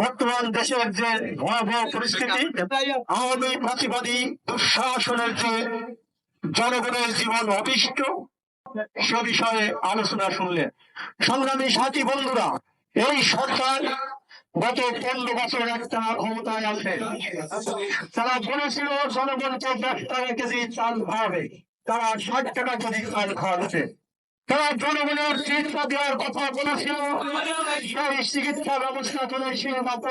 বর্তমান দেশের যে ভয়াবহ পরিস্থিতি, আওয়ামী ফাঁসিবাদী দুঃশাসনের যে জনগণের জীবন অতিষ্ঠ, সে বিষয়ে আলোচনা শুনলেন। সংগ্রামী সাথী বন্ধুরা, এই সরকার গত পনেরো বছর একটা ক্ষমতায় আছে। তারা বলেছিল, জনগণকে দশ টাকা কেজি চাল খাওয়াবে তারা ষাট টাকা কেজি চাল খাওয়াচ্ছে। তারা জনগণের চিকিৎসা দেওয়ার কথা বলেছিল। সেই চিকিৎসা ব্যবস্থা করে সে মাত্র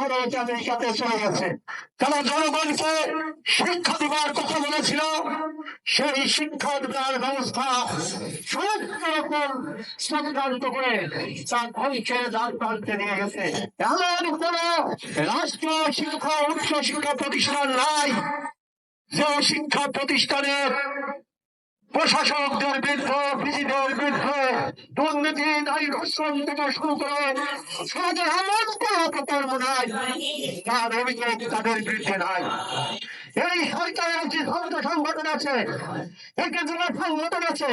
আরও আমেরিকাতে চলে গেছে। তারা জনগণকে শিক্ষা দেওয়ার কথা বলেছিল। সেই শিক্ষা দেওয়ার ব্যবস্থা সমস্ত রকম সংক্রান্ত করে তা ধ্বংসের দ্বার প্রান্তে নিয়ে গেছে। এমন কোন রাষ্ট্রীয় শিক্ষা, উচ্চ শিক্ষা প্রতিষ্ঠান নাই। যে শিক্ষা প্রতিষ্ঠানের প্রশাসকদের বিরুদ্ধে বিধিদের বিরুদ্ধে দুর্নীতি নারী ধর্ষণ থেকে শুরু করে সমাজের এমন কোন তার অভিযোগ তাদের বিরুদ্ধে নাই। এই সরকারের যে সমস্ত সংগঠন আছে একে জেলা সংগঠন আছে,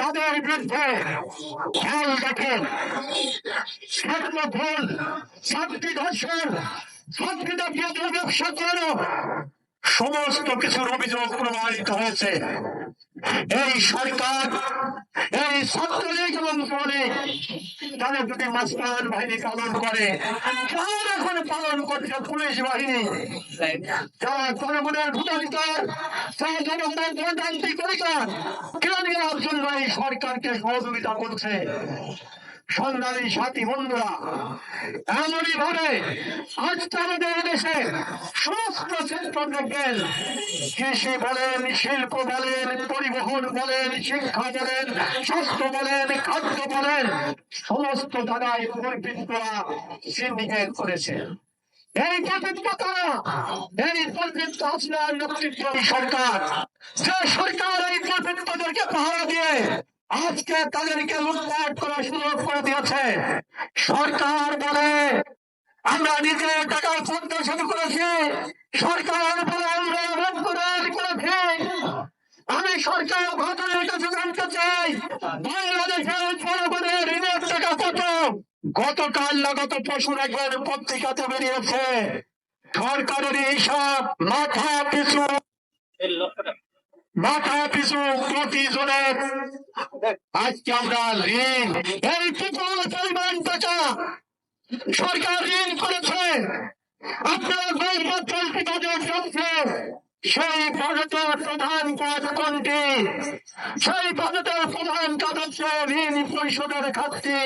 তাদের বিরুদ্ধে খেয়াল দেখেন। ছাত্র ভুল ছাত্রী ধর্ষণ জাতীয় ব্যবসা করানো। সমস্ত কিছুর অভিযোগ প্রমাণিত হয়েছে, এই সরকার, এই ছাত্রলীগ এবং শ্রমিক তাদের যদি মাস্টার বাহিনী পালন করে। কার এখন পালন করছে পুলিশ বাহিনী। যারা জনগণের ভোটাধিকার যারা জনগণের গণতান্ত্রিক অধিকার নেওয়ার জন্য এই সরকারকে সহযোগিতা করছে? সংগ্রামী সাথী বন্ধুরা, এমনই ভাবে দেশে সমস্ত কৃষি বলেন, শিল্প বলেন, পরিবহন বলেন, শিক্ষা বলেন, স্বাস্থ্য বলেন, খাদ্য বলেন, সমস্ত জায়গায় দুর্বৃত্তরা সিন্ডিকেট করেছে। এই প্রতিজ্ঞা তারা এই প্রতিজ্ঞা আসলার নেতৃত্ব সরকার, যে সরকার এই প্রতিজ্ঞাদেরকে পাহারা দিয়ে আজকে তাদেরকে লুটপাট করার সুযোগ করে দিয়েছে। সরকার বলে, আমরা নিজে টাকার ফাউন্ডেশন করেছি। সরকার বলে, আমরা রক্তদান করেছি। আমি সরকার ঘটনার কাছে জানতে চাই, বাংলাদেশের জনগণের ঋণের টাকা কত? গতকাল লাগত গত পরশু একবার পত্রিকাতে বেরিয়েছে। সরকারের এইসব মাথা পিছু। মাথা পিছু প্রতি জনের আজকে আমরা ঋণ, এই বিপুল পরিমাণ টাকা সরকার ঋণ করেছে। আপনারা গরিব চলতি চলছে সেই বাজেটের প্রধান কাজ কোনটি? সেই বাজেটের প্রধান কাজ হচ্ছে ঋণ পরিশোধের খাতটি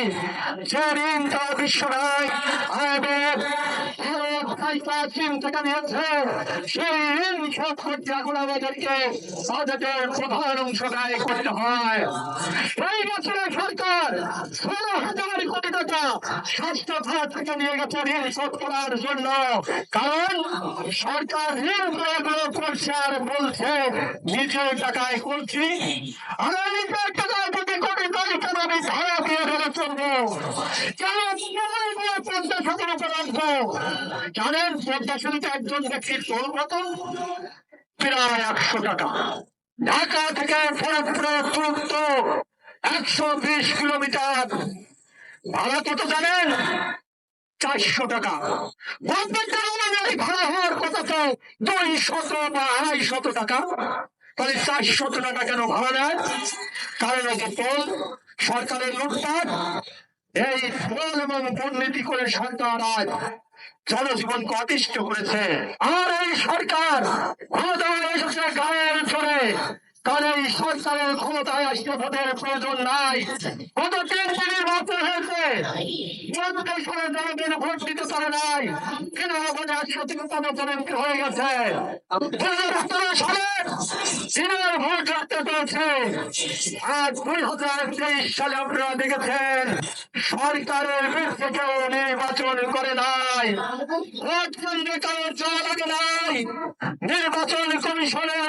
যে ঋণ তারা বিশ্ব ব্যাংক আইএমএফ ভারত আইসা চীন থেকে নিয়েছে সেই ঋণ শোধ করতে এখন আমাদেরকে বাজেটের প্রধান অংশ করতে হয়। স্বাস্থ্য নিয়ে গেছে ঋণ শোধ করার জন্য। কারণ সরকার ঋণ করে করছে আর বলছে, নিজের টাকায় করছি আমি নিজের টাকায় কোটি কোটি টাকা আমি ভাড়া দিয়ে ধরে চলবো। জানেন, পদ্মা সেতুতে একজন ব্যক্তির টোল কত প্রায় একশো টাকা। ঢাকা থেকে ফরিদপুরের দূরত্ব একশো বিশ কিলোমিটার। ভাড়া কত জানেন, চারশো টাকা। প্রত্যেকটা রোমানের ভাড়া হওয়ার কথা তো দুই শত বা আড়াই শত টাকা। তাহলে চার শত টাকা কেন ভাড়া নেয়? কারণ হচ্ছে টোল সরকারের লুটপাট। এই ফল এবং দুর্নীতি করে সরকার আজ জনজীবন অতিষ্ঠ করেছে। আর এই সরকার ক্ষমতা এসেছে গায়ের চড়ে কারণ এই সরকারের ক্ষমতায় আসতে ভোটের প্রয়োজন নাই। গত তিন দিনের নির্বাচন হয়েছে। চোদ্দ সালে জনগণ ভোট দিতে পারে নাই কেন আমাদের একশো থেকে পনেরো হয়ে গেছে। দিনের ভোট রাখতে পেরেছে। আজ দুই হাজার তেইশ সালে আপনারা দেখেছেন, সরকারের বিরুদ্ধে কেউ নির্বাচন করে নাই। ভোট কেন্দ্রে কারও যাওয়া লাগে নাই। নির্বাচন কমিশনের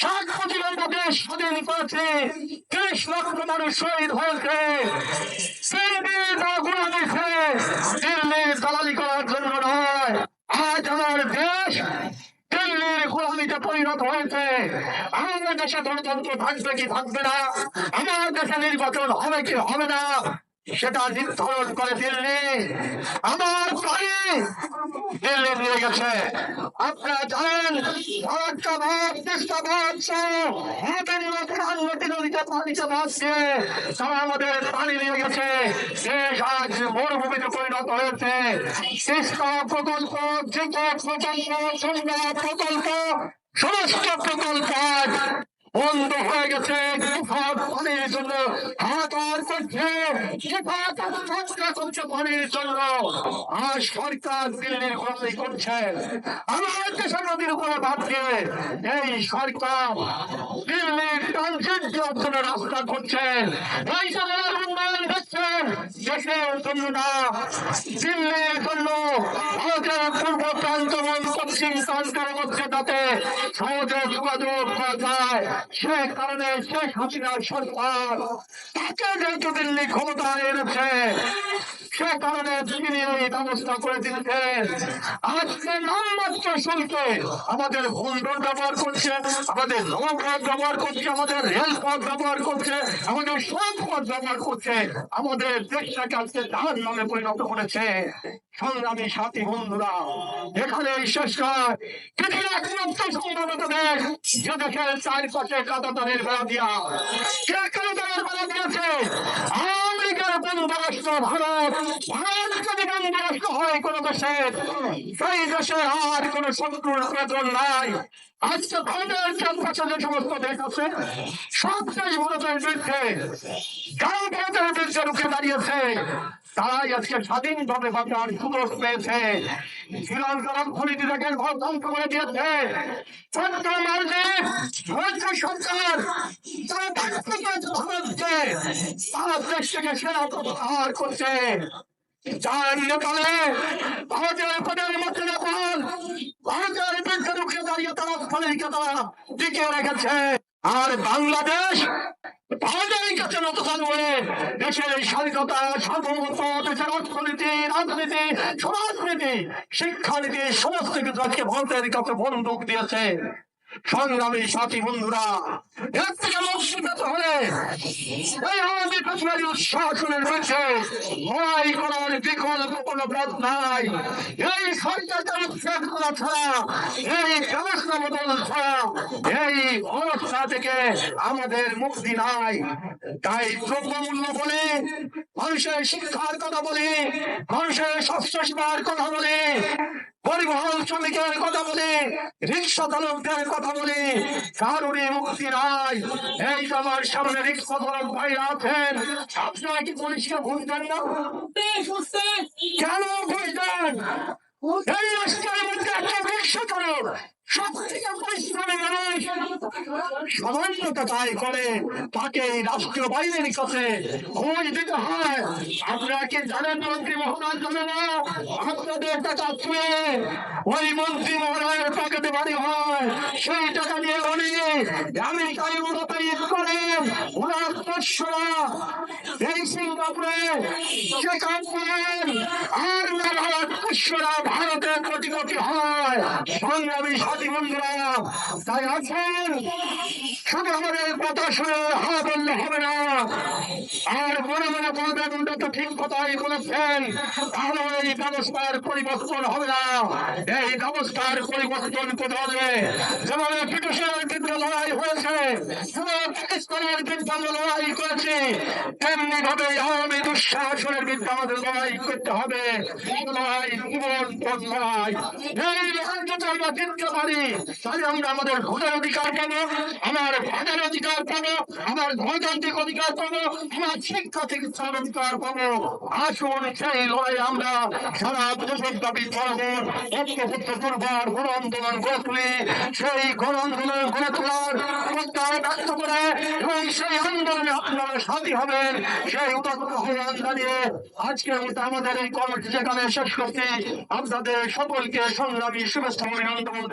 শেখ মুজিবের দেশ স্বাধীন করেছে। ত্রিশ লক্ষ মানুষ শহীদ হয়েছে। গুলামি ছেড়ে দিল্লির দালালি করার জন্য নয়, আজ আমার দেশ দিল্লির গোলামিতে পরিণত হয়েছে। আমাদের দেশে গণতন্ত্র থাকবে কি থাকবে না? আমার দেশে নির্বাচন হবে কি হবে না? সেটা নির্ধারণ করে দিল্লি। আমার বাড়ি দিল্লি নিয়ে গেছে। আপনারা জানেন ভারতবাদ দেশবাদ আমাদের পানি নিয়ে গেছে। আজ মরুভূমিতে পরিণত হয়েছে। প্রকল্প জিকো প্রকল্প প্রকল্প, সমস্ত প্রকল্প বন্ধ হয়ে গেছে বিপদ পানির করছে করছে আর সরকার দিল্লির গোলামি করছে আমার দেশের নদীর উপরে দিয়ে এই সরকার দিল্লির ট্রানজিট জন্য রাস্তা জেলার দিল্লি এনেছে, সে কারণে তিনি ব্যবস্থা করে আজকে নামমাত্র আমাদের ভূমিপথ ব্যবহার করছে, আমাদের নৌপথ ব্যবহার করছে, আমাদের রেলপথ ব্যবহার করছে, আমাদের সব পথ ব্যবহার করছে। আমাদের দেশটাকে আজকে তার নামে পরিণত করেছে। সংগ্রামী সাথী বন্ধুরা, এখানে শেষ নয় কাতাতারের দিয়া কাতাতারের দিয়েছে। আমেরিকার বন্ধুরাষ্ট্র ভারত ভারত যদি হয়। কোন দেশের সেই দেশে আর কোন শত্রুর প্রয়োজন নাই। আজকে ভারতের যে সমস্ত দেশ আছে। ভারতের বিরুদ্ধে যারা ভারতের বিরুদ্ধে রুখে দাঁড়িয়েছে। তারাই আজকে স্বাধীনভাবে বাঁচার সুযোগ পেয়েছে। শ্রীলঙ্কার অর্থনীতি দেখেন ঘর ধ্বংস করে দিয়েছে। মালদ্বীপ ধৈর্য সরকার। তারা ভারতকে তারা দেশ থেকে সেনা প্রত্যাহার করছে। আর বাংলাদেশ ভারতের কাছে দেশের স্বাধীনতা, সার্বভৌমত্ব, দেশের অর্থনীতি, রাজনীতি, সমাজনীতি, শিক্ষানীতি, সমস্ত কিছু আজকে ভারতের কাছে বন্দুক দিয়েছে। সংগ্রামী সাথী বন্ধুরা, এর থেকে হলে এই আমাদের পেছনের শাসনের বিরুদ্ধে লড়াই করার বিকল্প কোনো পথ নাই। এই সরকারকে উচ্ছেদ করা ছাড়া, এই ব্যবস্থা বদল ছাড়া, এই অবস্থা থেকে আমাদের মুক্তি নাই। তাই দ্রব্যমূল্য বলে মানুষের শিক্ষার কথা বলি, মানুষের স্বাস্থ্য সেবার কথা বলি, পরিবহন শ্রমিকের কথা বলি, রিক্সা চালকদের কথা বলি, কারোরই মুক্তি নাই। এই যে আমার সামনে রিক্সা চালক ভাইরা আছেন, আপনারা কি পুলিশকে বুঝবেন না? কেন বুঝবেন এই রাষ্ট্রের মধ্যে একটা রিক্সা চালক সব থেকে পরিশ্রমী মানুষ সামান্যতা তাই করে তাকে রাষ্ট্রীয় বাহিনীর কাছে খোঁজ দিতে হয় আপনারা কি জানেন মন্ত্রী মহোদয় জানে আপনাদের টাকা ছুঁয়ে ওই মন্ত্রী মহোদয়ের পকেটে বাড়ি হয় সেই টাকা নিয়ে উনি আমেরিকায় ইউরোপে ঈদ করেন ওনার পোষ্যরা এই সিঙ্গাপুরে চেকআপ করেন আর ভারত পোষ্যরা ভারতে কোটি কোটি হয় সংগ্রামী সাথী বন্ধুরা তাই আছেন? শুধু আমাদের কথা শুনে মনে মনে তেমনি ভাবে আওয়ামী দুঃশাসনের বিরুদ্ধে আমাদের লড়াই করতে হবে। লড়াই পারি, তাহলে আমরা আমাদের ভোটার অধিকার পাবো, আমার ভোটার অধিকার পাবো, আমার গণতান্ত্রিক অধিকার পাবো অধিকার পাবো আসুন সেই লড়াই আমরা সারা দেশের দাবি গণ আন্দোলন গড়ে সেই গণ আন্দোলন গড়ে তোলার প্রত্যয় ব্যক্ত করে এবং সেই আন্দোলনে আপনারা হবেন। সেই আজকের আমাদের এই কর্মসূচি এখানে শেষ করছি। আপনাদের সকলকে সংগ্রামী শুভেচ্ছা অভিনন্দন।